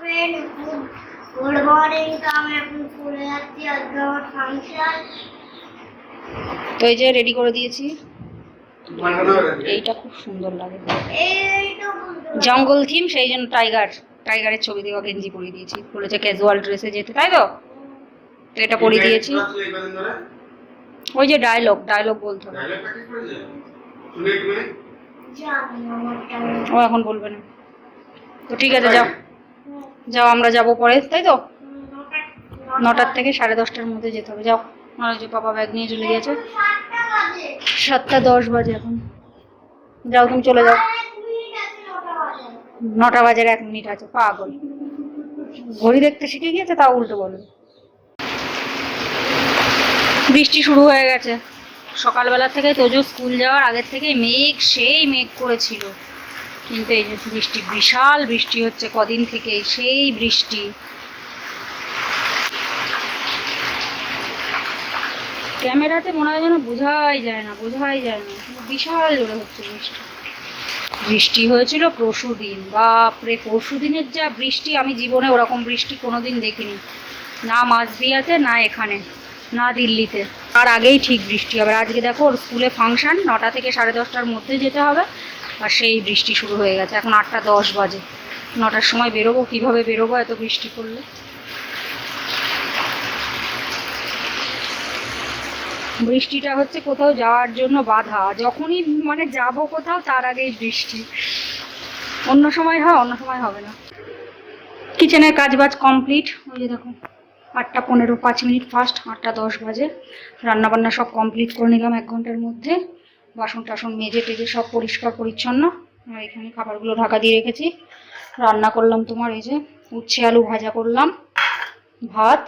Friend good morning তো আমি এখন স্কুলে যাচ্ছি আজকে আমার ফাংশন তো এই যে রেডি করে দিয়েছি। এইটা খুব সুন্দর লাগে। জঙ্গল থিম সেই জন্য টাইগার টাইগারের ছবি দেওয়া গেঞ্জি পরিয়ে দিয়েছি। বলেছে ক্যাজুয়াল ড্রেসে যেতে তাই তো? তো এটা পরিয়ে দিয়েছি। ওই যে ডায়লগ ডায়লগ বলতে। ও এখন বলবে না। তো ঠিক আছে যাও। যাও, আমরা যাব পরে, তাই তো? নটার থেকে সাড়ে দশটার মধ্যে যেতে হবে। যাও ওই যে পাপা ব্যাগ নিয়ে চলে গেছে সাতটা দশ বাজে এখন। যাও, তুমি চলে যাও। নটা বাজে বাজার এক মিনিট আছে, পাগল। ঘড়ি দেখতে শিখে গিয়েছে, তাও উল্টো বলে। বৃষ্টি শুরু হয়ে গেছে। সকালবেলা থেকে তোজো স্কুল যাওয়ার আগের থেকে মেঘ, সেই মেঘ করেছিল। কিন্তু এই যে বৃষ্টি, বিশাল বৃষ্টি হচ্ছে কদিন থেকে, সেই বৃষ্টি। ক্যামেরাতে মনে হয় যেন বোঝাই যায় না, বোঝাই যায় না বিশাল জোরে হচ্ছে বৃষ্টি। বৃষ্টি হয়েছিল পরশু দিন বাপরে পরশু দিনের যা বৃষ্টি, আমি জীবনে ওরকম বৃষ্টি কোনোদিন দেখিনি। না মাঝদিয়াতে না এখানে, না দিল্লিতে। তার আগেই ঠিক বৃষ্টি হবে। আজকে দেখো, ওর স্কুলে ফাংশন, নটা থেকে সাড়ে দশটার মধ্যে যেতে হবে। আর সেই বৃষ্টি শুরু হয়ে গেছে। এখন আটটা দশ বাজে। নটার সময় বেরোবো, কীভাবে বেরোবো এত বৃষ্টি পড়লে? বৃষ্টিটা হচ্ছে কোথাও যাওয়ার জন্য বাধা। যখনই মানে যাব কোথাও, তার আগেই বৃষ্টি। অন্য সময় হয়, অন্য সময় হবে না। কিচেনের কাজ বাজ কমপ্লিট। ওই যে দেখো, আটটা পনেরো, পাঁচ মিনিট ফার্স্ট আটটা দশ বাজে। রান্না বান্না সব কমপ্লিট করে নিলাম এক ঘণ্টার মধ্যে। বাসন টাসন মেজে টেজে সব পরিষ্কার, পরিচ্ছন্ন। আর এখানে খাবারগুলো ঢাকা দিয়ে রেখেছি। রান্না করলাম তোমার, এই যে উচ্ছে আলু ভাজা করলাম, ভাত।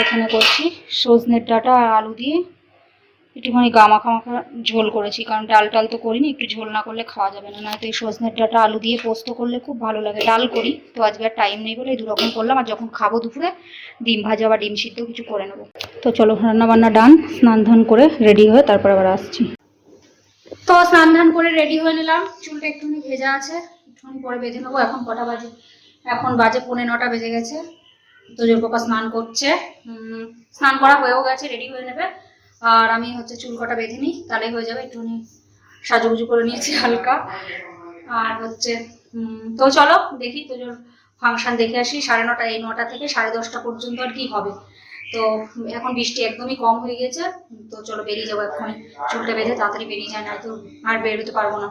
এখানে করছি সজনের ডাটা আর আলু দিয়ে। একটুখানি গা মাখা ঝোল করেছি, কারণ ডাল টাল তো করিনি, একটু ঝোল না করলে খাওয়া যাবে না। নয়তো এই সজনের ডাটা আলু দিয়ে পোস্ত করলে খুব ভালো লাগে। ডাল করি, তো আজকে আর টাইম নেই বলে এই দুরকম করলাম, আর যখন খাব দুপুরে ডিম ভাজা বা ডিম সিদ্ধ কিছু করে নেব। তো চলো রান্না বান্না ডান স্নান ধান করে রেডি হয়ে তারপর আবার আসছি। তো স্নান ধান করে রেডি হয়ে নিলাম, চুলটা একটুখানি ভেজা আছে, একটুখানি পরে বেঁধে নেব। এখন কটা বাজে? এখন বাজে পৌনে নটা বেজে গেছে। তো জোরপোকা স্নান করছে। স্নান করা হয়েও গেছে রেডি হয়ে নেবে। আর আমি হচ্ছে চুল কটা বেঁধে নিই তাহলে হয়ে যাবে একটুখানি সাজুগুজু করে নিয়েছি হালকা। আর হচ্ছে তো চলো দেখি, তো ফাংশন দেখে আসি, সাড়ে নটা, এই নটা থেকে সাড়ে দশটা পর্যন্ত আর কি হবে। তো এখন বৃষ্টি একদমই কম হয়ে গেছে, তো চলো বেরিয়ে যাব এক্ষুনি। চুলটা বেঁধে তাড়াতাড়ি বেরিয়ে যায় না তো আর বেরোতে পারব না।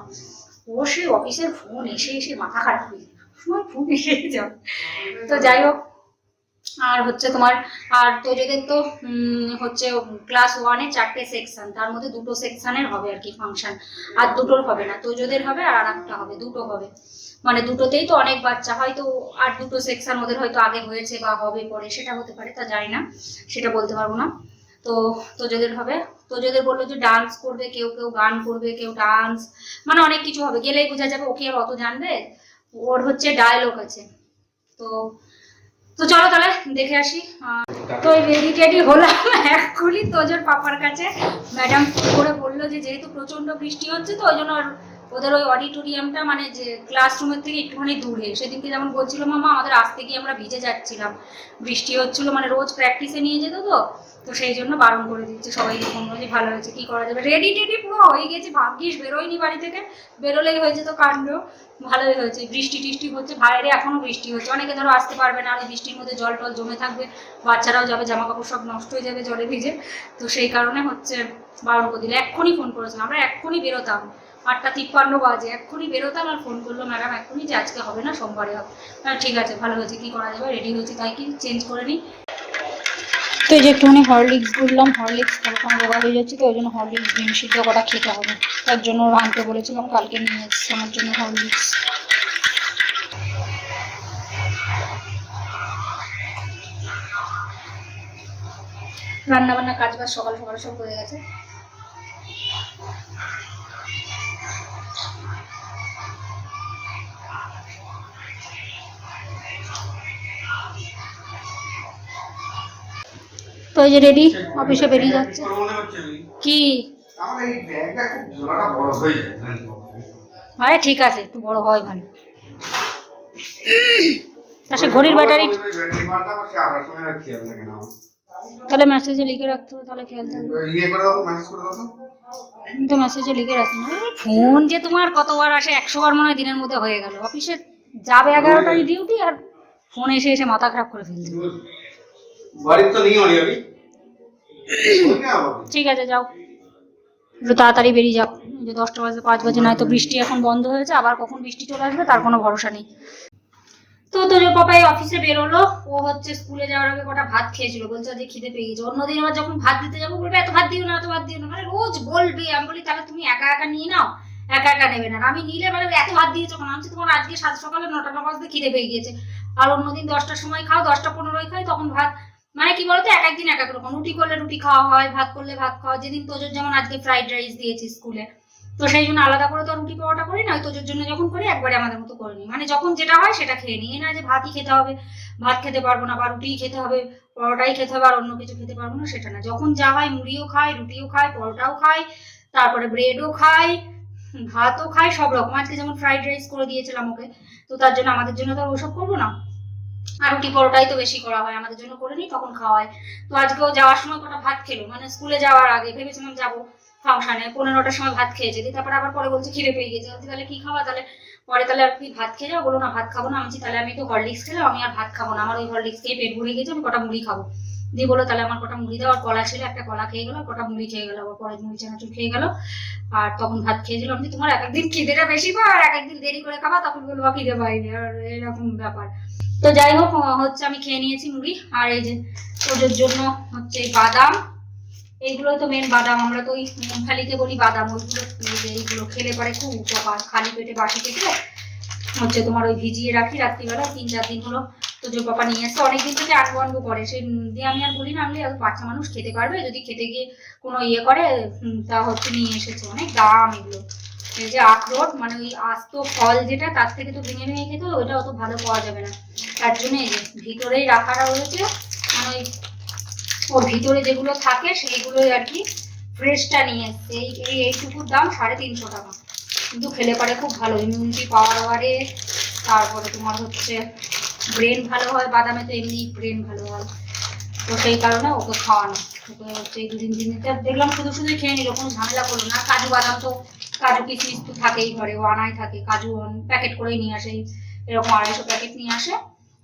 ও সে অফিসের ফোন এসে এসে মাথা খারাপ হয়ে যায় ফোন এসে যাও তো যাই হোক আর হচ্ছে তোমার, আর তোজোদের তো হচ্ছে ক্লাস ওয়ানে চারটে সেকশন তার মধ্যে দুটো সেকশনের হবে আর কি ফাংশন আর দুটোর হবে না, তোজোদের হবে আর আরেকটা হবে, দুটো হবে। মানে দুটোতেই তো অনেক বাচ্চা, হয়তো আর দুটো সেকশন ওদের হয়তো আগে হয়েছে বা হবে পরে, সেটা হতে পারে, তা জানি না, সেটা বলতে পারব না। তো তোজোদের হবে, তোজোদের বলল যে ডান্স করবে, কেউ কেউ গান করবে, কেউ ডান্স মানে অনেক কিছু হবে, গেলেই বোঝা যাবে, ওকে আর অত জানবে? ওর হচ্ছে ডায়লগ আছে। তো তো চলো তাহলে দেখে আসি। তো রেডি টেডি হলাম এক্ষুনি তোজোর পাপার কাছে। ম্যাডাম ফোন করে বলল যে, যেহেতু প্রচণ্ড বৃষ্টি হচ্ছে, তো ওই জন্য ওদের ওই অডিটোরিয়ামটা মানে যে ক্লাসরুমের থেকে একটুখানি দূরে। সেদিনকে যেমন বলছিল মামা, আমাদের আসতে গিয়ে আমরা ভিজে যাচ্ছিলাম। বৃষ্টি হচ্ছিল মানে রোজ প্র্যাকটিসে নিয়ে যেত তো। তো সেই জন্য বারণ করে দিচ্ছে সবাই ফোন যে ভালো হয়েছে, কি করা যাবে? রেডি টেডি পুরো হয়ে গেছে, ভাগ্যিস বেরোয়নি বাড়ি থেকে, বেরোলেই হয়েছে তো কাণ্ড, ভালোই হয়েছে। বৃষ্টি টিষ্টি হচ্ছে, বাইরে এখনও বৃষ্টি হচ্ছে। অনেকে ধরো আসতে পারবে না, বৃষ্টির মধ্যে জল টল জমে থাকবে, বাচ্চারাও যাবে জামা কাপড় সব নষ্ট হয়ে যাবে জলে ভিজে। তো সেই কারণে হচ্ছে বারণ করে দিল। এক্ষুনি ফোন করেছিলাম আমরা এক্ষুনি বেরোতাম। আটটা তিপ্পান্ন বাজে, এক্ষুনি বেরোতাম আর ফোন করল, ম্যাডাম, এক্ষুনি যে আজকে হবে না, সোমবারে হবে। হ্যাঁ ঠিক আছে, ভালো হয়েছে, কি করা যাবে? রেডি হয়েছে, তাই কি চেঞ্জ করে নিই? তো এই যে একটুখানি হরলিক্স বললাম হরলিক্স তখন রোগা হয়ে যাচ্ছে, তো ওই জন্য হরলিক্স ডিম সিদ্ধ কটা খেতে হবে। তার জন্য আনতে বলেছিলাম কালকে নিয়ে এসেছি আমার জন্য হরলিক্স রান্না বান্না কাজ বাজ সকাল সকাল সব হয়ে গেছে। তো এই যে রেডি অফিসে বেরিয়ে যাচ্ছে কি? আরে ঠিক আছে একটু বড় হয় ভালো সে ঘড়ির ব্যাটারি। তাহলে মেসেজে লিখে রাখতে হবে তাহলে খেয়াল থাকবে ইয়ে। আমি তো মেসেজে লিখে রাখি না ফোন যে তোমার কতবার আসে একশো বার মনে হয় দিনের মধ্যে হয়ে গেল অফিসে যাবে এগারোটায় ডিউটি আর ফোন এসে এসে মাথা খারাপ করে ফেলছে বাড়ির তো নেই অরি আমি ওই না বাবা। ঠিক আছে, যাও। একটু তাড়াতাড়ি বেরিয়ে যাও। যে দশটা বাজে, পাঁচ বাজে নয় তো বৃষ্টি এখন বন্ধ হয়েছে, আবার কখন বৃষ্টি চলে আসবে তার কোনো ভরসা নেই। তো তোজোর পাপাই অফিসে বেরোলো, ও হচ্ছে স্কুলে যাওয়ার আগে কটা ভাত খেয়েছিল। বলছে যে খিদে পেয়ে গেছে। অন্যদিন আবার যখন ভাত দিতে যাব, বলবে, এত ভাত দিও না, এত ভাত দিও না। মানে রোজ বলবে। আমি বলি, তাহলে তুমি একা একা নিয়ে নাও, একা একা নেবে না। আমি নিলে মানে এত ভাত দিয়েছ কেন আমি তোমার আজকে সাত সকালে নটা নটা বাজতে খিদে পেয়ে গিয়েছে। আর অন্যদিন দশটার সময় খাও, দশটা পনেরোই খাই, তখন ভাত মানে কি বলতো, এক একদিন এক এক রকম। রুটি করলে রুটি খাওয়া হয়, ভাত করলে ভাত খাওয়া যেদিন তোজোর যেমন আজকে ফ্রাইড রাইস দিয়েছি স্কুলে, তো সেই জন্য আলাদা করে তো রুটি পাওয়াটা করি না, ওই তোজোর জন্য যখন করি, একবারে আমাদের মতো করে নিই। মানে যখন যেটা হয় সেটা খেয়ে নিই। না যে ভাতই খেতে হবে, ভাত খেতে পারব না, বা রুটিই খেতে হবে, পরোটাই খেতে হবে, আর অন্য কিছু খেতে পারব না, সেটা না। যখন যা হয় মুড়িও খাই, রুটিও খাই, পরোটাও খাই, তারপরে ব্রেডও খাই, ভাতও খাই, সব রকম। আজকে যেমন ফ্রাইড রাইস করে দিয়েছিলাম ওকে, তো তার জন্য আমাদের জন্য তো ওসব করব না। আর রুটি পরোটাই তো বেশি করা হয় আমাদের জন্য করে নিই তখন খাওয়ায় তো আজকেও যাওয়ার সময় কটা ভাত খেলো? মানে স্কুলে যাওয়ার আগে ভেবেছিলাম যাব ফাংশনে পনেরোটার সময় ভাত খেয়েছে দিয়ে তারপরে আবার পরে বলছে খিদে পেয়ে গেছে। তাহলে কি খাওয়া তাহলে পরে তাহলে আর কি ভাত খেয়ে যাও বলো না ভাত খাব না। আমি তাহলে আমি তো হরলিক্স খেলাম আমি আর ভাত খাব না। আমার ওই হরলিক্স খেয়ে পেট ভরে গেছে আমি কটা মুড়ি খাব? দিয়ে বলো তাহলে আমার কটা মুড়ি দাও। কলা ছিল একটা কলা খেয়ে গেলো কটা মুড়ি খেয়ে গেলো আবার পরে মুড়ি চানাচুর খেয়ে গেলো। আর তখন ভাত খেয়েছিল আমি বলছি, তোমার এক একদিন খিদেটা বেশি পাও আর এক একদিন দেরি করে খাবা তখন বলব খিদে পাইনি। আর এরকম ব্যাপার। তো যাই হোক হচ্ছে আমি খেয়ে নিয়েছি মুড়ি, আর এই যে ওদের জন্য হচ্ছে বাদাম। এইগুলো তো মেন বাদাম, আমরা তো ওই মুখালিকে বলি বাদাম, ওইগুলো এইগুলো খেলে পরে খুব উপকার, খালি পেটে বাসি পেটে হচ্ছে তোমার ওই ভিজিয়ে রাখি রাত্রিবেলা, তিন চার দিন হলো তো যে বাবা নিয়ে এসে অনেকদিন থেকে আনব আনব করে, সেই দিয়ে আমি আর বলি না, আমি বাচ্চা মানুষ খেতে পারবে, যদি খেতে গিয়ে কোনো ইয়ে করে তা হচ্ছে নিয়ে এসেছে, অনেক দাম এগুলো। এই যে আখরোট মানে ওই আস্ত ফল যেটা, তার থেকে তো ভেঙে ভেঙে খেতে ওইটা অত ভালো পাওয়া যাবে না। তার জন্য যে ভিতরেই রাখা রয়েছে মানে ওই ওর ভিতরে যেগুলো থাকে, সেইগুলোই আর কি ফ্রেশটা নিয়ে এসছে। এই এই এইটুকুর দাম সাড়ে তিনশো টাকা। কিন্তু খেলে পরে খুব ভালো ইমিউনিটি পাওয়ার বাড়ে। তারপরে তোমার হচ্ছে ব্রেন ভালো হয়, বাদামে তো এমনি ব্রেন ভালো হয়। তো সেই কারণে ওকে খাওয়ানো। ওকে হচ্ছে এই দুদিন দিন দেখলাম শুধু শুধু খেয়ে নিল কোনো ঝামেলা করল না। কাজু বাদাম তো কাজু কিশমিশ তো থাকেই ঘরে, ও আনাই থাকে, কাজু প্যাকেট করেই নিয়ে আসে, এরকম আড়াইশো প্যাকেট নিয়ে আসে।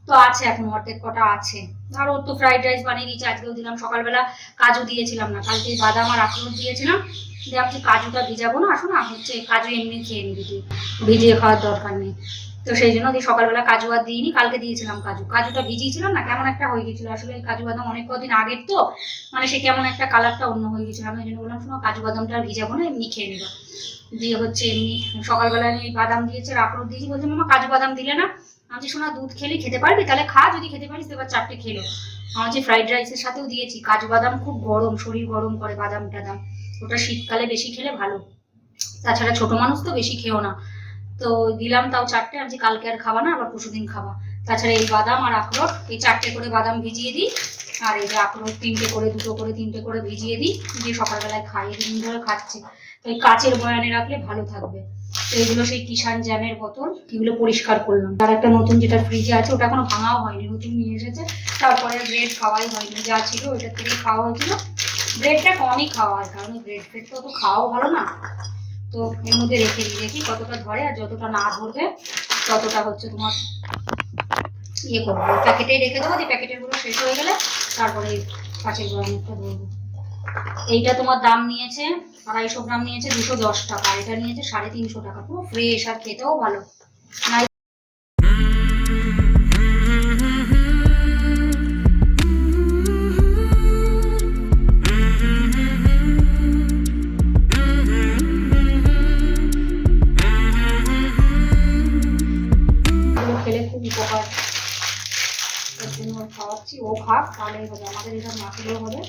তো আছে এখন অর্ধেক কটা আছে। আর ওর তো ফ্রাইড রাইস বানিয়ে দিয়েছি, আজকেও দিলাম, সকালবেলা কাজু দিয়েছিলাম না, কালকে বাদাম আর আখরোট দিয়েছিলাম। দিয়ে আমি কাজুটা ভিজাবো না, আসো না, হচ্ছে কাজু এমনি খেয়ে নিবি তুই ভিজিয়ে খাওয়ার দরকার নেই। তো সেই জন্য সকালবেলা কাজু আর দিইনি, কালকে দিয়েছিলাম কাজু। কাজুটা ভিজিয়েছিলাম না, কেমন একটা হয়ে গেছিল, আসলে কাজু বাদাম অনেক কদিন আগের তো মানে সে কেমন একটা কালারটা অন্য হয়ে গেছিল, আমি ওই জন্য বললাম, শোনো, কাজু বাদামটা ভিজাবো না, এমনি খেয়ে নেব। দিয়ে হচ্ছে এমনি সকালবেলা আমি বাদাম দিয়েছে আখরোট দিয়েছি। বলছে, মামা, কাজু বাদাম দিলে না আমি শোনা দুধ খেলে খেতে পারবি, তাহলে খা, যদি খেতে পারিস এবার চারটে খেলো। আমার যে ফ্রাইড রাইসের সাথেও দিয়েছি, কাজু বাদাম খুব গরম, শরীর গরম করে বাদাম টাদাম। ওটা শীতকালে বেশি খেলে ভালো। তাছাড়া ছোট মানুষ তো বেশি খেও না। তো দিলাম তাও চারটে আমি কালকে আর খাবা না, আবার পরশুদিন খাবা। তাছাড়া এই বাদাম আর আখরোট, এই চারটে করে বাদাম ভিজিয়ে দিই, আর এই যে আখরোট তিনটে করে, দুটো করে, তিনটে করে ভিজিয়ে দিই, দিয়ে সকালবেলায় খাই। দিন ধরে খাচ্ছে। এই কাচের বয়ানে রাখলে ভালো থাকবে। তো এগুলো সেই কিষান জ্যামের বোতল, এগুলো পরিষ্কার করলাম। আর একটা নতুন যেটা ফ্রিজে আছে, ওটা এখনও ভাঙাও হয়নি, নতুন নিয়ে এসেছে। তারপরে ব্রেড খাওয়াই হয়নি, যা ছিল ওইটার থেকে খাওয়া হয়েছিল। ব্রেডটা কমই খাওয়া হয়, কারণ ব্রেড ফ্রেড তো খাওয়াও ভালো না। তো এর মধ্যে রেখে দিই, দেখি কতটা ধরে আর যতটা না ধরবে, ততটা হচ্ছে তোমার ইয়ে করব। প্যাকেটেই রেখে দেবো, দিয়ে প্যাকেটেরগুলো শেষ হয়ে গেলে তারপরে কাঁচের গরমটা ধরবো এইটা তোমার দাম নিয়েছে, আড়াইশো গ্রাম নিয়েছে দুশো দশ টাকা এটা নিয়েছে সাড়ে তিনশো টাকা। পুরো ফ্রেশ আর খেতেও ভালো। খেলে খুব উপকার। খাওয়াচ্ছি, ও খাক তাহলেই হবে আমাদের এটা মাছগুলো হবে।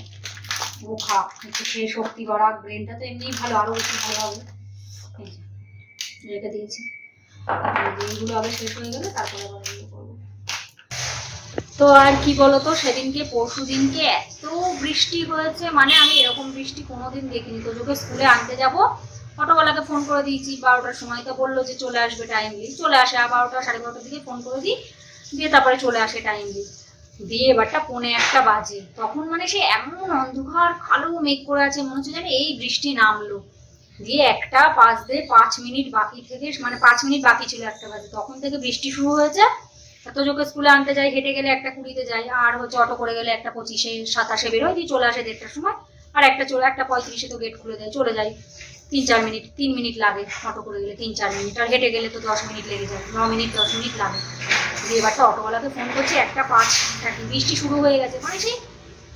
খাক একটু খেয়ে শক্তি বাড়াক ব্রেনটা তো এমনিই ভালো, আরও বেশি ভালো হবে। রেখে দিয়েছি। এইগুলো আবার শেষ হয়ে গেলে তারপরে আবার তো আর কি বলতো, সেদিনকে, পরশু দিনকে এত বৃষ্টি হয়েছে মানে আমি এরকম বৃষ্টি কোনোদিন দেখিনি। তো তোকে স্কুলে আনতে যাব। অটোওয়ালাকে ফোন করে দিয়েছি, বারোটার সময়। তো বলল যে চলে আসবে টাইমলি চলে আসে বারোটা, সাড়ে বারোটার দিকে ফোন করে দিই। দিয়ে তারপরে চলে আসে টাইম দিয়ে এবারটা পৌনে একটা বাজে। তখন মানে সে এমন অন্ধকার, কালো মেঘ করে আছে, মনে হচ্ছে যেন এই বৃষ্টি নামলো। দিয়ে একটা পাঁচ দিয়ে পাঁচ মিনিট বাকি থেকে মানে পাঁচ মিনিট বাকি ছিল একটা বাজে। তখন থেকে বৃষ্টি শুরু হয়েছে। এত যোগে স্কুলে আনতে যাই, হেঁটে গেলে একটা কুড়িতে যাই, আর হচ্ছে অটো করে গেলে একটা পঁচিশে, সাতাশে বেরোয়, দিয়ে চলে আসে দেড়টার সময়। আর একটা চলে, একটা পঁয়ত্রিশে তো গেট খুলে দেয়, চলে যাই। তিন চার মিনিট, তিন মিনিট লাগে অটো করে গেলে তিন চার মিনিট। আর হেঁটে গেলে তো দশ মিনিট লেগে যায়, ন মিনিট, দশ মিনিট লাগে। দিয়ে এবারটা অটোওয়ালাকে ফোন করছি, একটা পাঁচ বৃষ্টি শুরু হয়ে গেছে। মানে সেই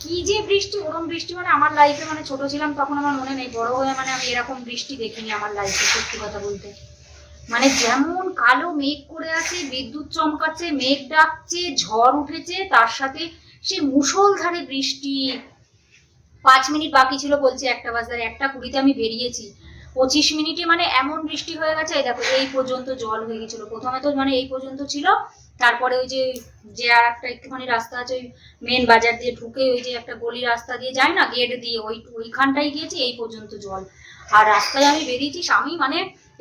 কি যে বৃষ্টি, ওরম বৃষ্টি মানে আমার লাইফে মানে ছোট ছিলাম, তখন আমার মনে নেই। বড় হয়ে মানে আমি এরকম বৃষ্টি দেখিনি আমার লাইফে সত্যি কথা বলতে। মানে যেমন কালো মেঘ করে আছে, বিদ্যুৎ চমকাচ্ছে, মেঘ ডাকছে, ঝড় উঠেছে, তার সাথে সে মুষলধারে বৃষ্টি। পাঁচ মিনিট বাকি ছিল বলছে, একটা বাজারে একটা কুড়িতে আমি বেরিয়েছি। পঁচিশ মিনিটে মানে এমন বৃষ্টি হয়ে গেছে, এই দেখো, এই পর্যন্ত জল হয়ে গেছিল। প্রথমে তো মানে এই পর্যন্ত ছিল, তারপরে ওই যে যে আর একটা একটুখানি রাস্তা আছে, ওই মেন বাজার দিয়ে ঢুকে ওই যে একটা গলি রাস্তা দিয়ে যায় না, গেট দিয়ে, ওই ওইখানটায় গিয়েছি এই পর্যন্ত জল। আর রাস্তায় আমি বেরিয়েছি আমি মানে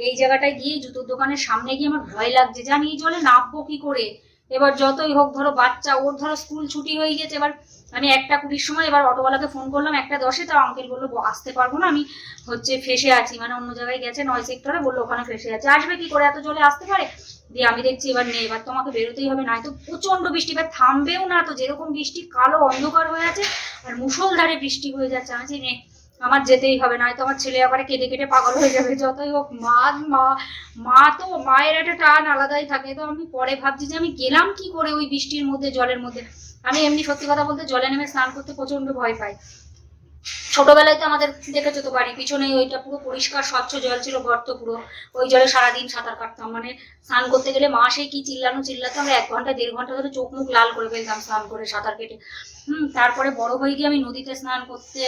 এই জায়গাটায় গিয়ে জুতোর দোকানের সামনে গিয়ে আমার ভয় লাগছে, জানি এই জলে নামবো কি করে? এবার যতই হোক, ধরো বাচ্চা, ওর ধরো স্কুল ছুটি হয়ে গেছে, এবার আমি একটা কুড়ির সময় এবার অটোওয়ালাকে ফোন করলাম একটা দশে তো আঙ্কেল বলল আসতে পারব না আমি হচ্ছে ফেসে আছি। মানে অন্য জায়গায় গেছে নয় সেক্টরে বলল ওখানে ফেসে আছে। আসবে কি করে? এত জলে আসতে পারে? দিয়ে আমি দেখছি এবার নেই এবার তোমাকে বেরোতেই হবে না তো প্রচণ্ড বৃষ্টি এবার থামবেও না তো যেরকম বৃষ্টি কালো অন্ধকার হয়ে আছে আর মুষলধারে বৃষ্টি হয়ে যাচ্ছে আমি বলছি, নে আমার যেতেই হবে না তো আমার ছেলে আবার কেঁদে কেটে পাগল হয়ে যাবে। যতই হোক মা মা মা তো মায়ের একটা টান আলাদাই থাকে। তো আমি পরে ভাবছি যে আমি গেলাম কি করে ওই বৃষ্টির মধ্যে জলের মধ্যে? আমি এমনি সত্যি কথা বলতে জলে নেমে স্নান করতে প্রচণ্ড ভয় পাই। ছোটবেলায় তো আমাদের দেখেছ তো বাড়ি পিছনে ওইটা পুরো পরিষ্কার, স্বচ্ছ জল ছিল গর্ত পুরো। ওই জলে সারাদিন সাঁতার কাটতাম। মানে স্নান করতে গেলে মা সেই কি চিল্লানো চিল্লাতে, আমরা এক ঘণ্টা, দেড় ঘণ্টা ধরে চোখ মুখ লাল করে ফেলতাম স্নান করে সাঁতার কেটে। হুম, তারপরে বড় হয়ে গিয়ে আমি নদীতে স্নান করতে,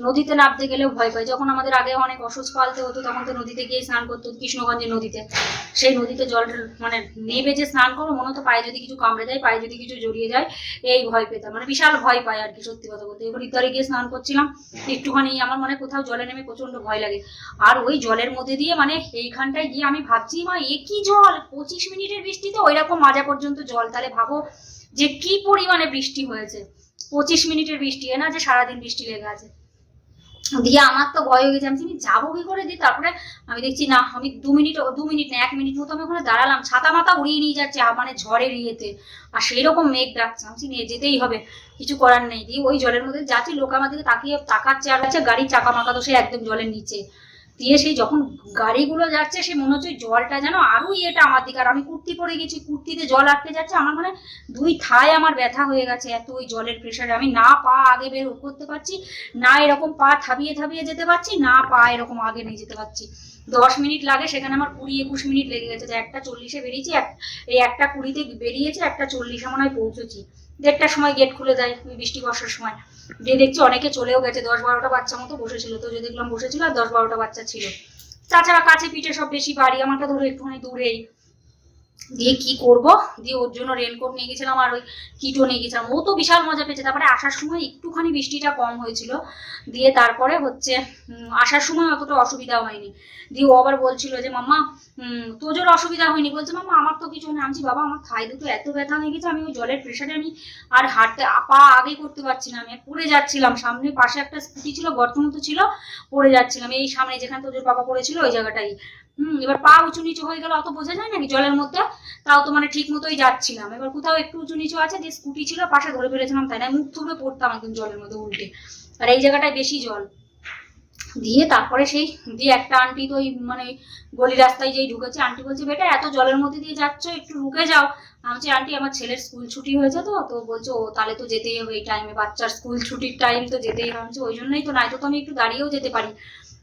নদীতে নামতে গেলেও ভয় পাই। যখন আমাদের আগে অনেক অসুস্থ পালতে হতো, তখন তো নদীতে গিয়ে স্নান করতো কৃষ্ণগঞ্জের নদীতে। সেই নদীতে জল মানে নেবে যে স্নান করব মনে হতো পায়ে যদি কিছু কামড়ে যায় পায়ে যদি কিছু জড়িয়ে যায়, এই ভয় পেতাম। মানে বিশাল ভয় পাই আর কি, সত্যি কথা বলতে। এবার ইতারে গিয়ে স্নান করছিলাম। একটুখানি আমার মনে কোথাও জলে নেমে প্রচণ্ড ভয় লাগে। আর ওই জলের মধ্যে দিয়ে মানে এইখানটায় গিয়ে আমি ভাবছি, মা, এ কি জল? পঁচিশ মিনিটের বৃষ্টিতে ওই রকম মাজা পর্যন্ত জল। তাহলে ভাবো যে কি পরিমাণে বৃষ্টি হয়েছে। পঁচিশ মিনিটের বৃষ্টি না যে সারাদিন বৃষ্টি লেগে আছে। দিয়ে আমার তো ভয় হয়ে গেছে, আমি যাব কি করে? দিয়ে তারপরে আমি দেখছি, না, আমি দু মিনিট দু মিনিট না, এক মিনিট মতো আমি ওখানে দাঁড়ালাম, ছাতা মাথা উড়িয়ে নিয়ে যাচ্ছে মানে ঝড়ের ইয়েতে। আর সেই রকম মেঘ ডাকছে, আমি নিয়ে যেতেই হবে, কিছু করার নেই। দিয়ে ওই জলের মধ্যে যাচ্ছি, লোক আমার দিকে তাকিয়ে তাকাচ্ছে, আর হচ্ছে গাড়ির চাকা মাকা তো সে একদম জলের নিচে। দিয়ে সেই যখন গাড়িগুলো যাচ্ছে, সে মনে হচ্ছে জলটা যেন আরও ইয়েটা আমার দিকে। আর আমি কুর্তি পরে গেছি, কুর্তিতে জল আটকে যাচ্ছে, আমার মানে দুই থায় আমার ব্যথা হয়ে গেছে এত ওই জলের প্রেশারে আমি না পা আগে বের করতে পারছি, না এরকম পা থাবিয়ে থাবিয়ে যেতে পারছি, না পা এরকম আগে নিয়ে যেতে পারছি। দশ মিনিট লাগে, সেখানে আমার কুড়ি একুশ মিনিট লেগে গেছে। যে একটা চল্লিশে বেরিয়েছি এই একটা কুড়িতে বেরিয়েছে, একটা চল্লিশে মনে হয় পৌঁছেছি। দেড়টার সময় গেট খুলে দেয় বৃষ্টি বর্ষার সময়। দিয়ে দেখছি অনেকে চলেও গেছে, দশ বারোটা বাচ্চা মতো বসেছিল। তো যদি দেখলাম বসেছিল আর দশ বারোটা বাচ্চা ছিল। তাছাড়া কাছে পিঠে সব বেশি বাড়ি, আমারটা ধরো একটুখানি দূরেই। দিয়ে কি করব? দিয়ে ওর জন্য রেনকোট নিয়ে গেছিলাম আর ওই কিটো নিয়ে গেছিলাম। ও তো বিশাল মজা পেয়েছে। তারপরে আসার সময় একটুখানি বৃষ্টিটা কম হয়েছিল। দিয়ে তারপরে হচ্ছে আসার সময় অতটা অসুবিধা হয়নি। দিয়ে ও আবার বলছিল যে, মাম্মা তোজোর অসুবিধা হয়নি। বলছে, মাম্মা, আমার তো কিছু নেই। আমি বাবা, আমার থাই দুটো এত ব্যথা হয়ে গেছে, আমি ওই জলের প্রেশারে আমি আর হাঁটতে, পা আগে করতে পারছি না। আমি আর পড়ে যাচ্ছিলাম। সামনে পাশে একটা স্কুটি ছিল, গর্ত মতো ছিল, পড়ে যাচ্ছিলাম। এই সামনে যেখানে তোজোর বাবা পড়েছিল, ওই জায়গাটাই। হুম, এবার পা উঁচু নিচু হয়ে গেল, অত বোঝা যায় নাকি জলের মধ্যে? তাও তো মানে ঠিক মতোই যাচ্ছিলাম। এবার কোথাও একটু উঁচু নিচু আছে যে স্কুটি ছিল, পাশে ধরে ফেলেছিলাম তাই না। মুখ থুবড়ে পড়তাম একদম জলের মধ্যে উল্টে। আর এই জায়গাটায় বেশি জল। দিয়ে তারপরে সেই, দিয়ে একটা আন্টি তো ওই মানে গলি রাস্তায় যেই ঢুকেছে আন্টি বলছে, বেটা, এত জলের মধ্যে দিয়ে যাচ্ছ, একটু রুকে যাও। আমি বলছি আন্টি আমার ছেলের স্কুল ছুটি হয়েছে তো। তো বলছো, ও, তাহলে তো যেতেই হবে এই টাইমে বাচ্চার স্কুল ছুটির টাইম তো যেতেই হবে। ওই জন্যই তো, নয়তো তো আমি একটু দাঁড়িয়েও যেতে পারি।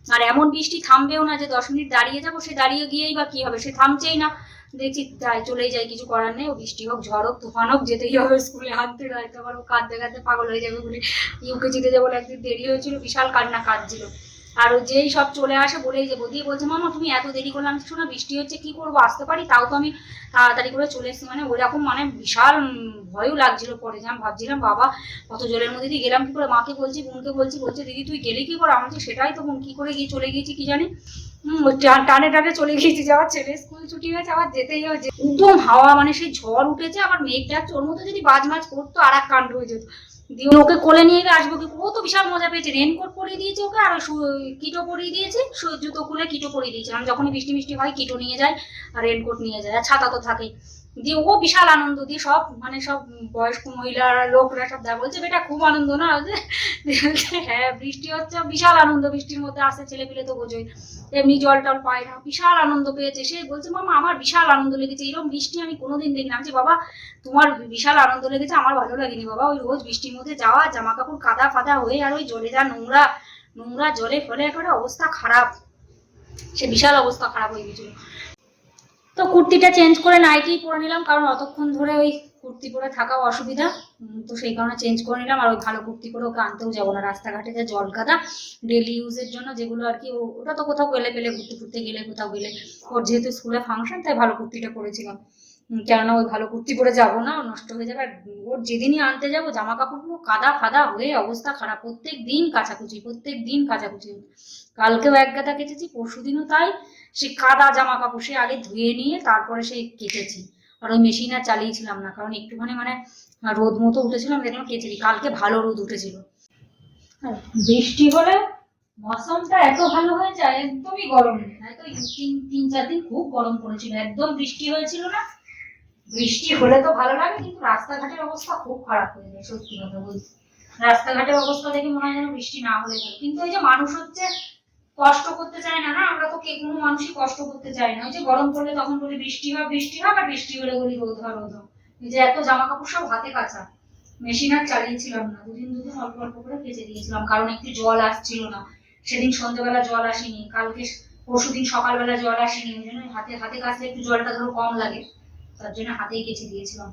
আর এমন বৃষ্টি থামবেও না যে দশ মিনিট দাঁড়িয়ে যাব, সে দাঁড়িয়ে গিয়েই বা কি হবে সে থামছেই না। দেখছি তাই চলেই যায়, কিছু করার নেই। ও বৃষ্টি হোক, ঝড় হোক, তুফান হোক, যেতেই হবে স্কুলে হাঁটতে নয়তো আবার ও কাঁদতে কাঁদতে পাগল হয়ে যাবে বলে। ইউকে জিতে যাব একদিন দেরি হয়েছিল, বিশাল কান্না কাঁদছিল। আর ও যেই সব চলে আসে বলেই যে বদিয়ে বলছে মামা তুমি এত দেরি করলাম শোনা বৃষ্টি হচ্ছে কি করব? আসতে পারি? তাও তো আমি তাড়াতাড়ি করে চলে এসেছি। মানে ওইরকম মানে বিশাল ভয়ও লাগছিল পরে। যে আমি ভাবছিলাম বাবা কত জলের মধ্যে দিয়ে গেলাম কি করে? মাকে বলছি বোনকে বলছি বলছে দিদি তুই গেলি কি করে? আমি বলছি, সেটাই তো বোন কি করে গিয়ে চলে গিয়েছি কি জানি? টানে টানে চলে গিয়েছি। যাওয়ার ছেলে স্কুল ছুটি হয়েছে আবার যেতেই হয়েছে একদম হাওয়া মানে সেই ঝড় উঠেছে আবার মেঘ ডাকছে ওর মধ্যে যদি বাজ মাছ করতো আর এক কাণ্ড হয়ে যেত। দিয়ে ওকে কোলে নিয়ে গিয়ে আসব কি ও তো বিশাল মজা পেয়েছে। রেনকোট পরিয়ে দিয়েছে ওকে আর কিটো পরিয়ে দিয়েছে। জুতো খুলে কিটো পরিয়ে দিয়েছে। আমি যখনই বৃষ্টি মিষ্টি হয়, কিটো নিয়ে যায় আর রেনকোট নিয়ে যায়। আর ছাতা তো থাকেই। দিয়ে ও বিশাল আনন্দ দিয়ে সব মানে সব বয়স্ক মহিলারা লোকরা সব দেয় বলছে বেটা খুব আনন্দ না? হ্যাঁ বৃষ্টি হচ্ছে বিশাল আনন্দ বৃষ্টির মধ্যে আসে ছেলে পিলে তো বোঝোই। এমনি জল টল পায় না বিশাল আনন্দ পেয়েছে। সে বলছে মামা আমার বিশাল আনন্দ লেগেছে এরকম বৃষ্টি আমি কোনোদিন আমি বলছি, বাবা তোমার বিশাল আনন্দ লেগেছে আমার ভালো লাগেনি বাবা। ওই রোজ বৃষ্টির মধ্যে যাওয়া জামা কাপড় কাদা ফাদা হয়ে আর ওই জলে যা নোংরা নোংরা জলে ফলে একেবারে অবস্থা খারাপ। সে বিশাল অবস্থা খারাপ হয়ে গেছিল। তো কুর্তিটা চেঞ্জ করে নাইটি পরে নিলাম কারণ অতক্ষণ ধরে ওই কুর্তি পরে থাকাও অসুবিধা। তো সেই কারণে চেঞ্জ করে নিলাম আর ওই ভালো কুর্তি করে ওকে আনতেও যাব না। রাস্তাঘাটে যা জল কাদা ডেলি ইউজের জন্য যেগুলো আর কি ওটা তো কোথাও গেলে পেলে ঘুরতে ঘুরতে গেলে কোথাও গেলে। ওর যেহেতু স্কুলে ফাংশন তাই ভালো কুর্তিটা পরেছিলাম। উম, কেননা ওই ভালো কুর্তি পরে যাব না নষ্ট হয়ে যাবে। আর ওর যেদিনই আনতে যাব জামা কাপড়গুলো কাদা ফাদা হয়ে অবস্থা খারাপ। প্রত্যেক দিন কাচাকুচি প্রত্যেক দিন কাচাকুচি। কালকেও এক গাদা কেচেছি পরশু দিনও তাই। সে কাদা জামা কাপড় সে আগে ধুয়ে নিয়ে তারপরে সেই কেচেছি। আর ওই মেশিন আর চালিয়েছিলাম না, কারণ একটুখানি মানে রোদ মতো উঠেছিলাম দেখলাম কেচে দিই কালকে ভালো রোদ উঠেছিল। বৃষ্টি হলে মৌসুমটা এত ভালো হয়ে যায়, একদমই গরম নেই। তো তিন তিন, চার দিন খুব গরম পড়েছিল, একদম বৃষ্টি হয়েছিল না। বৃষ্টি হলে তো ভালো লাগে, কিন্তু রাস্তাঘাটের অবস্থা খুব খারাপ হয়ে যায়, সত্যি কথা বলছি রাস্তাঘাটের অবস্থা দেখে মনে হয় যেন বৃষ্টি না হলে। কিন্তু ওই যে মানুষ হচ্ছে কষ্ট করতে চায় না না? আমরা তো কে কোনো মানুষই কষ্ট করতে চায় না। ওই যে গরম পড়লে তখন বলি, বৃষ্টি হয় বৃষ্টি হয় আর বৃষ্টি হলে বলি, রোদ হয় রোদ যে এত জামা কাপড় সব হাতে কাঁচা। মেশিন আর চালিয়েছিলাম না। দুদিন দুদিন অল্প অল্প করে কেচে দিয়েছিলাম, কারণ একটু জল আসছিল না। সেদিন সন্ধ্যেবেলা জল আসেনি, কালকে পরশু দিন সকালবেলা জল আসেনি, ওই জন্য হাতে হাতে কাচলে একটু জলটা ধরো কম লাগে, তার জন্য হাতেই কেচে দিয়েছিলাম।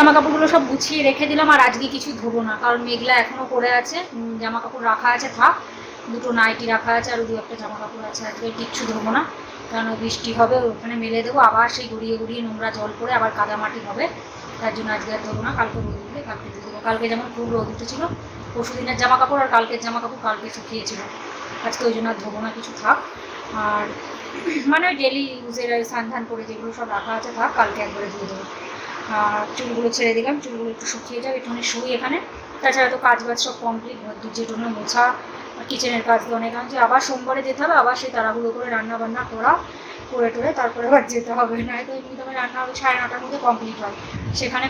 জামা কাপড়গুলো সব গুছিয়ে রেখে দিলাম, আর আজকে কিছু ধোবো না, কারণ মেঘলা এখনও পড়ে আছে। জামা কাপড় রাখা আছে, থাক। দুটো নাইটি রাখা আছে, আর দু একটা জামা কাপড় আছে আজকে, কিচ্ছু ধোবো না। কারণ বৃষ্টি হবে, ওখানে মেলে দেবো, আবার সেই গড়িয়ে গড়িয়ে নোংরা জল পড়ে আবার কাদা মাটি হবে। তার জন্য আজকে আর ধোবো না, কালকে রোদ উঠলে কালকে দেবো কালকে যেমন খুব রোদ উঠেছিল, পরশু দিনের জামা কাপড় আর কালকের জামা কাপড় কালকে শুকিয়েছিল। আজকে ওই জন্য আর ধোবো না, কিছু থাক। আর মানে ওই ডেলি ইউজের সান্ধান করে যেগুলো সব রাখা আছে, থাক, কালকে একবারে ধুয়ে দেবো। চুলগুলো ছেড়ে দিলাম, চুলগুলো একটু শুকিয়ে যাবে একটুখানি শুই এখানে। তাছাড়া তো কাজ বাজ সব কমপ্লিট জন্য মোছা কিচেনের কাজ তো অনেক আছে। আবার সোমবারে যেতে হবে, আবার সেই তাড়াহুড়ো করে রান্না বান্না করা, করে টোরে তারপরে আবার যেতে হবে। না তো এমনি তোমার রান্না হবে সাড়ে নটার মধ্যে কমপ্লিট হয়। সেখানে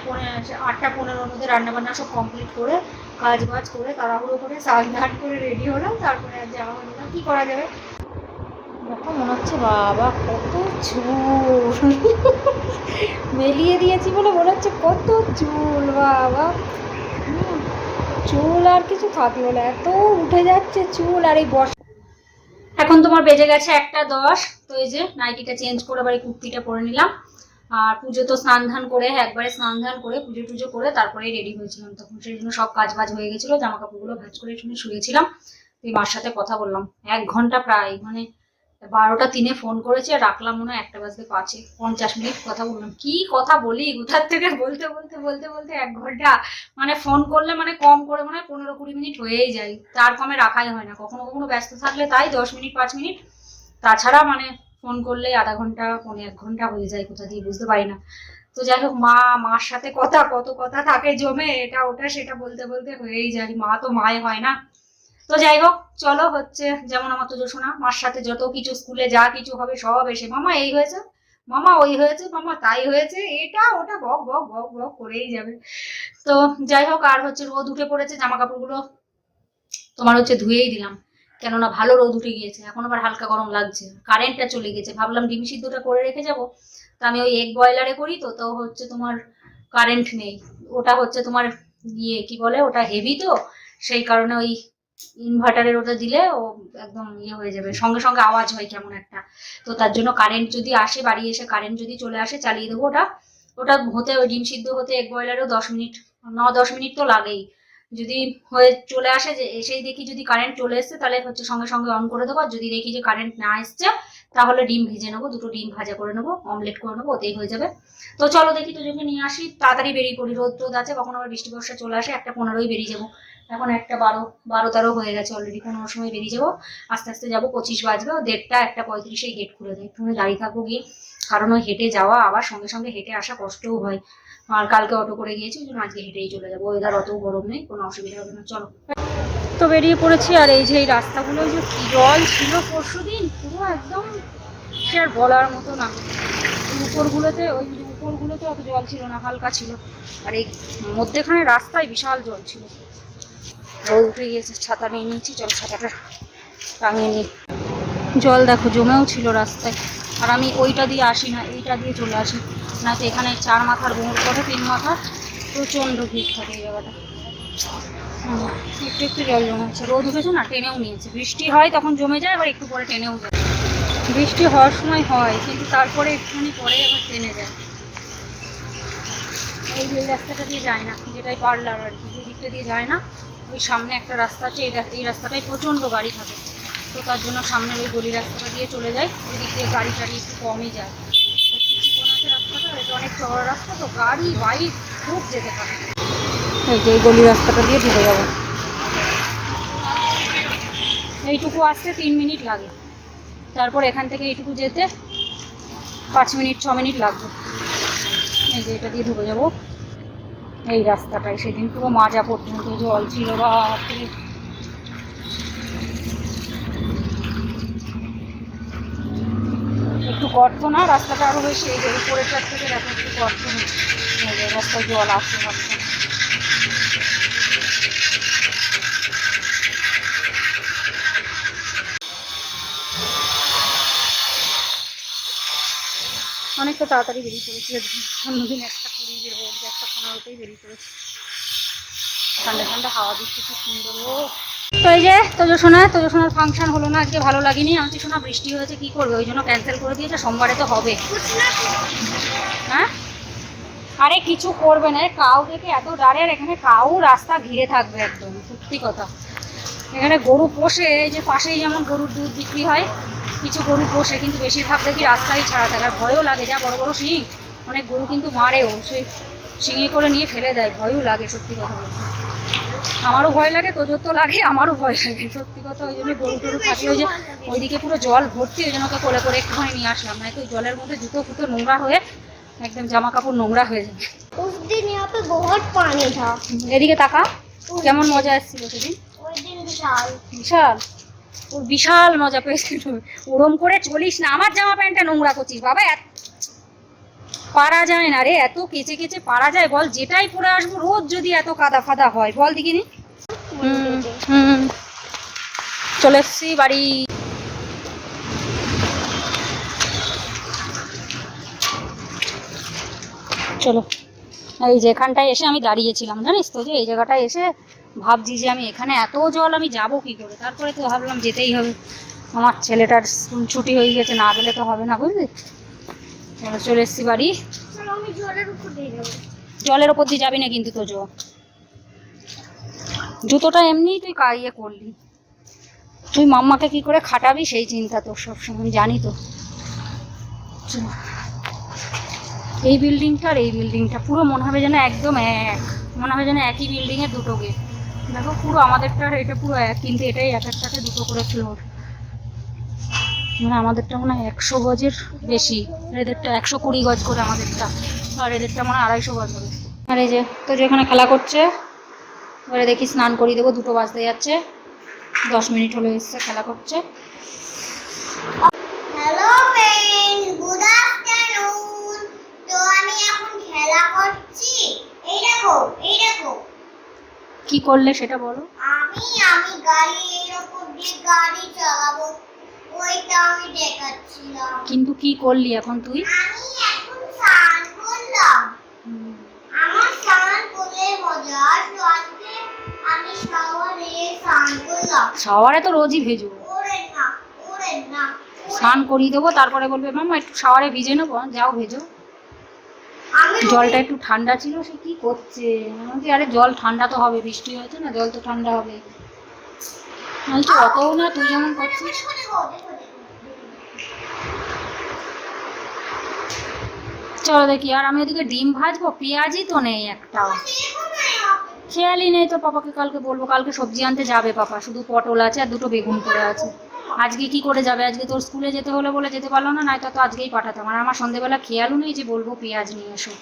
আটটা পনেরোর মধ্যে রান্না বান্না সব কমপ্লিট করে কাজ বাজ করে, তাড়াহুড়ো করে স্নান ধান করে রেডি হলাম। তারপরে যাওয়া হলো না। কী করা যাবে? দেখো, মনে হচ্ছে বাবা কত চুল। মেলিয়ে দিয়েছি বলে মনে হচ্ছে কত চুল, বাবা। চুল আর কিছু থাকল না, এত উঠে যাচ্ছে চুল আর এই বর্ষা। এখন তোমার বেজে গেছে একটা দশ, তো এই যে নাইটিটা চেঞ্জ করে আবার এই কুর্তিটা পরে নিলাম। আর পুজো তো স্নান ধান করে একবারে স্নান ধান করে, পুজো টুজো করে তারপরে রেডি হয়েছিলাম। তখন সেই জন্য সব কাজ বাজ হয়ে গেছিল জামা কাপড়গুলো ভাজ করে শুনে শুয়েছিলাম। এই মার সাথে কথা বললাম, এক ঘণ্টা প্রায় মানে বারোটা তিনে ফোন করেছে রাখলাম মনে হয় একটা বাজতে পাঁচে, পঞ্চাশ মিনিট কথা বললাম। কি কথা বলি কোথার থেকে? বলতে বলতে বলতে বলতে এক ঘণ্টা মানে ফোন করলে মানে কম করে মনে হয় পনেরো কুড়ি মিনিট হয়েই যায়। তার কমে রাখাই হয় না, কখনো কখনো ব্যস্ত থাকলে তাই দশ মিনিট, পাঁচ মিনিট। তাছাড়া মানে ফোন করলে আধা ঘণ্টা পনেরো এক ঘণ্টা হয়ে যায় কোথা দিয়ে বুঝতে পারি না। তো যাই হোক, মা, মার সাথে কথা, কত কথা থাকে জমে, এটা, ওটা, সেটা বলতে বলতে হয়েই যায়। মা তো মায় হয় না। তো যাই হোক চলো হচ্ছে যেমন আমার তো শোনা মার সাথে যত কিছু স্কুলে যা কিছু হবে সব এসে, মামা এই হয়েছে, মামা ওই হয়েছে, মামা তাই হয়েছে, এটা ওটা বক বক বক বক করেই যাবে। তো যাই হোক আর হচ্ছে রোদ উঠে পড়েছে জামা কাপড়গুলো তোমার হচ্ছে ধুয়েই দিলাম, কেননা ভালো রোদ উঠে গিয়েছে, এখন আবার হালকা গরম লাগছে কারেন্টটা চলে গেছে, ভাবলাম ডিম সিদ্ধটা করে রেখে যাব, তা আমি ওই এগ বয়লারে করি তো তো হচ্ছে তোমার কারেন্ট নেই, ওটা হচ্ছে তোমার ইয়ে কি বলে, ওটা হেভি তো, সেই কারণে ওই ইনভার্টারের ওটা দিলে ও একদম ইয়ে হয়ে যাবে। সঙ্গে সঙ্গে আওয়াজ হয় কেমন একটা। তো তার জন্য কারেন্ট যদি আসে, বাড়ি এসে কারেন্ট যদি চলে আসে, চালিয়ে দেবো ওটা। ওটা হতে ওই ডিম সিদ্ধ হতে এক বয়লারেও দশ মিনিট, ন, দশ মিনিট তো লাগেই। যদি হয়ে চলে আসে যে এসেই দেখি যদি কারেন্ট চলে এসছে, তাহলে হচ্ছে সঙ্গে সঙ্গে অন করে দেবো। আর যদি দেখি যে কারেন্ট না এসছে, তাহলে ডিম ভেজে নেব, দুটো ডিম ভাজা করে নেব অমলেট করে নেব, ওতেই হয়ে যাবে। তো চলো দেখি তোজনকে নিয়ে আসি, তাড়াতাড়ি বেরিয়ে পড়ি। রোদ টোদ আছে, কখন আবার বৃষ্টি বর্ষা চলে আসে, একটা পনেরোই বেরিয়ে যাব। এখন একটা বারো বারো তেরো হয়ে গেছে অলরেডি পনেরো সময় বেরিয়ে যাব। আস্তে আস্তে যাব, পঁচিশ বাজবে দেড়টা, একটা পঁয়ত্রিশেই গেট খুলে দেয়। একটু দাঁড়িয়ে থাকব গিয়ে। কারণ ওই হেঁটে যাওয়া, আবার সঙ্গে সঙ্গে হেঁটে আসা কষ্টও হয়। আর কালকে অটো করে গিয়েছি আজকে হেঁটেই চলে যাব। ওয়েদার অত গরম নেই, কোনো অসুবিধা হবে না, চলো। তো বেরিয়ে পড়েছি, আর এই যে এই রাস্তাগুলো যে কি জল ছিল পরশু দিন পুরো একদম সে আর বলার মতো না। উপরগুলোতে, ওই উপরগুলোতে অত জল ছিল না, হালকা ছিল। আর এই মধ্যেখানে রাস্তায় বিশাল জল ছিল। রোদ উঠে গিয়েছে, ছাতা নিয়ে নিয়েছি চল ছাতাটা টাঙিয়ে নিই জল দেখো, জমেও ছিল রাস্তায়। আর আমি ওইটা দিয়ে আসি না, এইটা দিয়ে চলে আসি। না তো এখানে চার মাথার গোড় করে, তিন মাথা প্রচণ্ড ভিড় থাকে এই জায়গাটা। একটু একটু জল জমেছে। রোদ উঠেছে না, টেনেও নিয়েছে। বৃষ্টি হয় তখন জমে যায়, আবার একটু পরে টেনেও যায়। বৃষ্টি হওয়ার সময় হয়, কিন্তু তারপরে একটুখানি পরে আবার টেনে যায়। এই রাস্তাটা দিয়ে যায় না, যেটাই পার্লার আর কি দিকটা দিয়ে যায় না ওই সামনে একটা রাস্তা আছে, এই রা- এই রাস্তাটায় প্রচণ্ড গাড়ি থাকে। তো তার জন্য সামনের ওই গলি রাস্তাটা দিয়ে চলে যায়। ওই দিক দিয়ে গাড়ি টাড়ি একটু কমই যায়। আছে রাস্তাটা এটা অনেক রাস্তা তো গাড়ি বাইক যেতে পারে এই যে এই গলি রাস্তাটা দিয়ে ঢুকে যাব। এইটুকু আসতে তিন মিনিট তারপর এখান থেকে এইটুকু যেতে পাঁচ মিনিট, ছ মিনিট লাগবে। এই যে এটা দিয়ে ঢুকে যাব। এই রাস্তাটায়। সেদিন পুরো মাজা পর্যন্ত জল ছিল বাপরে একটু গর্ত না, রাস্তাটা আরও বেশি এই যে উপরের চার থেকে দেখো একটু গর্ত নেই রাস্তায় জল আসছে আসছে। অনেকটা তাড়াতাড়ি বেরিয়ে পড়েছি অন্যদিন একটা কুড়ি বেরোয় ঠান্ডা ঠান্ডা হাওয়া দিচ্ছে খুব সুন্দর তো এই যে ফাংশন হলো না, আজকে ভালো লাগেনি। আমি শোনা বৃষ্টি হয়েছে, কি করবে? ওই জন্য ক্যান্সেল করে দিয়েছে, সোমবারে তো হবে। হ্যাঁ? আরে কিছু করবে না, কাউ থেকে এত দাঁড়িয়ে আর এখানে কাউ রাস্তা ঘিরে থাকবে একদম, সত্যি কথা। এখানে গরু পোষে, এই যে পাশেই যেমন গরুর দুধ বিক্রি হয়, কিছু গরু পোষে, কিন্তু বেশিরভাগ দেখি রাস্তায় ছাড়া থাকে, আর ভয়ও লাগে, যা বড় বড় শিং। অনেক গরু কিন্তু মারেও সেই শিঙে করে নিয়ে ফেলে দেয় ভয়ও লাগে সত্যি কথা বলতে আমারও ভয় লাগে তোজোর তো লাগে আমারও ভয় লাগে সত্যি কথা ওই জন্য গরু টরু থাকলে ওই যে ওইদিকে পুরো জল ভর্তি ওই জন্য ওকে কোলে করে একটুখানি নিয়ে আসলাম না তো ওই জলের মধ্যে জুতো ফুটো নোংরা হয়ে একদম জামা কাপড় নোংরা হয়ে যাবে उस दिन यहाँ पे बहुत पानी था এদিকে তাকা কেমন মজা এসেছিল সেদিন उस दिन विशाल বিশাল ওর বিশাল মজা পেয়েছিল ওরম করে চলিস না আমার জামা প্যান্টটা নোংরা করছিস বাবা এত পারা যায় না রে, এত কেচে কেচে পারা যায়, বল যেটাই পরে আসব, রোজ যদি এত কাদা ফাদা হয়, বল দেখিনি? হুম, চলে এসছি বাড়ি। চলো। এই যে এখানটায় এসে আমি দাঁড়িয়েছিলাম, জানিস তো যে এই জায়গাটায় এসে ভাবছি যে আমি এখানে এত জল, আমি যাব কি করে? তারপরে তো ভাবলাম যেতেই হবে। আমার ছেলেটার ছুটি হয়ে গেছে, না গেলে তো হবে না, বুঝলি? চলো চলে এসছি বাড়ি। জলের উপর দিয়ে ওপর দিয়ে যাবি না কিন্তু তো জুতোটা এমনিই তুই কা ইয়ে করলি। তুই মাম্মাকে কি করে খাটাবি সেই চিন্তা তোর সবসময় আমি জানি তো। এই বিল্ডিংটা আর এই বিল্ডিংটা পুরো মনে হবে যেন একদম এক। মনে হয় যেন একই বিল্ডিংয়ে দুটো গেট। দেখো পুরো আমাদেরটা আর এটা পুরো এক কিন্তু এটাই এক একটাতে দুটো করে ফ্লোর মানে আমাদেরটা মনে হয় একশো গজের বেশি। এদেরটা একশো কুড়ি গজ করে আমাদেরটা। আর এদেরটা মনে হয় আড়াইশো গজ হবে। আর এই যে তো যেখানে খেলা করছে এবারে দেখি স্নান করিয়ে দেবো দুটো বাজতে যাচ্ছে। দশ মিনিট হলে এসছে খেলা করছে। কি করলে সেটা বলো। আমি আমি গাড়ি এরকম দিয়ে গাড়ি চালাবো। ওইটা আমি দেখাচ্ছিলাম। কিন্তু কি করলি এখন তুই? আমি এখন স্নান করলাম। আমার স্নান করলে মজা আসলো। আজকে আমি শাওয়ারে স্নান করলাম। শাওয়ারে তো রোজই ভেজো। ওরে না ওরে না স্নান করিয়ে দেবো তারপরে বলবে মামা একটু শাওয়ারে ভিজে নেব যাও ভেজো। জলটা একটু ঠান্ডা ছিল সে কি করছে? আমি আরে জল ঠান্ডা তো হবে বৃষ্টি হয়েছে না জল তো ঠান্ডা হবে। বলছি অতও না তুই যেমন করছিস দেখো, দেখো, দেখো, দেখো। চলো দেখি, আর আমি ওদিকে ডিম ভাজবো, পেঁয়াজই তো নেই একটাও। খেয়ালই নেই তো পাপাকে, কালকে বলব, কালকে সবজি আনতে যাবে পাপা, শুধু পটল আছে আর দুটো বেগুন পড়ে আছে। আজকে কি করে যাবে? আজকে তোর স্কুলে যেতে হলে বলে যেতে পারল না নয়তো তো আজকেই পাঠাতাম। আর আমার সন্ধেবেলা খেয়ালও নেই যে বলব পেঁয়াজ নিয়ে এসো।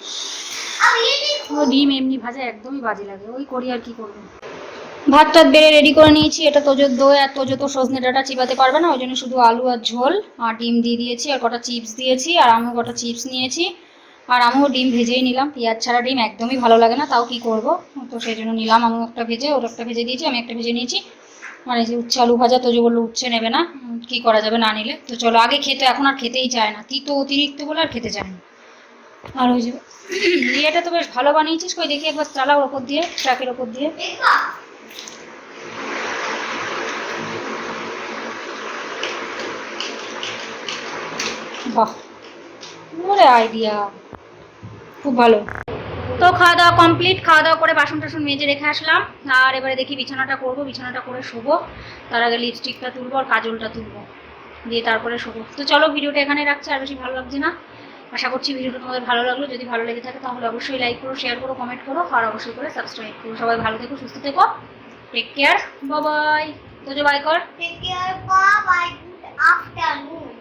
ও ডিম এমনি ভাজা একদমই বাজে লাগে, ওই করি আর কি করব। ভাত টাত বেড়ে রেডি করে নিয়েছি, এটা তোজোর দই আর তোজো তো সজনে ডাটা চিবাতে পারবে না, ওই জন্য শুধু আলু আর ঝোল, আর ডিম দিয়ে দিয়েছি, আর কটা চিপস দিয়েছি, আর আমিও কটা চিপস নিয়েছি। আর আমিও ডিম ভেজেই নিলাম। পেঁয়াজ ছাড়া ডিম একদমই ভালো লাগে না, তাও কি করব? তো সেই জন্য নিলাম, আমিও একটা ভেজে, ওর একটা ভেজে দিয়েছি, আমি একটা ভেজে নিয়েছি। মানে যে উচ্ছে আলু ভাজা, তো যে বলল উচ্ছে নেবে না কি করা যাবে না নিলে? তো চলো, আগে খেতে, এখন আর খেতেই চায় না। তিতো অতিরিক্ত বলে আর খেতে চায় না। আর ওই যে, ইয়েটা তো বেশ ভালো বানিয়েছিস কই? দেখি একবার চালাও ওপর দিয়ে, ট্রাকের ওপর দিয়ে? বাহ আইডিয়া খুব ভালো। তো খাওয়া দাওয়া কমপ্লিট খাওয়া দাওয়া করে বাসন টাসন মেজে রেখে আসলাম। আর এবারে দেখি বিছানাটা করব বিছানাটা করে শোবো। তার আগে লিপস্টিকটা তুলবো আর কাজলটা তুলবো। দিয়ে তারপরে শোবো। তো চলো ভিডিওটা এখানে রাখছি আর বেশি ভালো লাগছে না। আশা করছি ভিডিওটা তোমাদের ভালো লাগল। যদি ভালো লেগে থাকে তাহলে অবশ্যই লাইক করো শেয়ার করো কমেন্ট করো আর অবশ্যই করে সাবস্ক্রাইব করো। সবাই ভালো থেকো সুস্থ থেকো। টেক কেয়ার বাই তো যে বাই কর care. Bye bye. Good afternoon.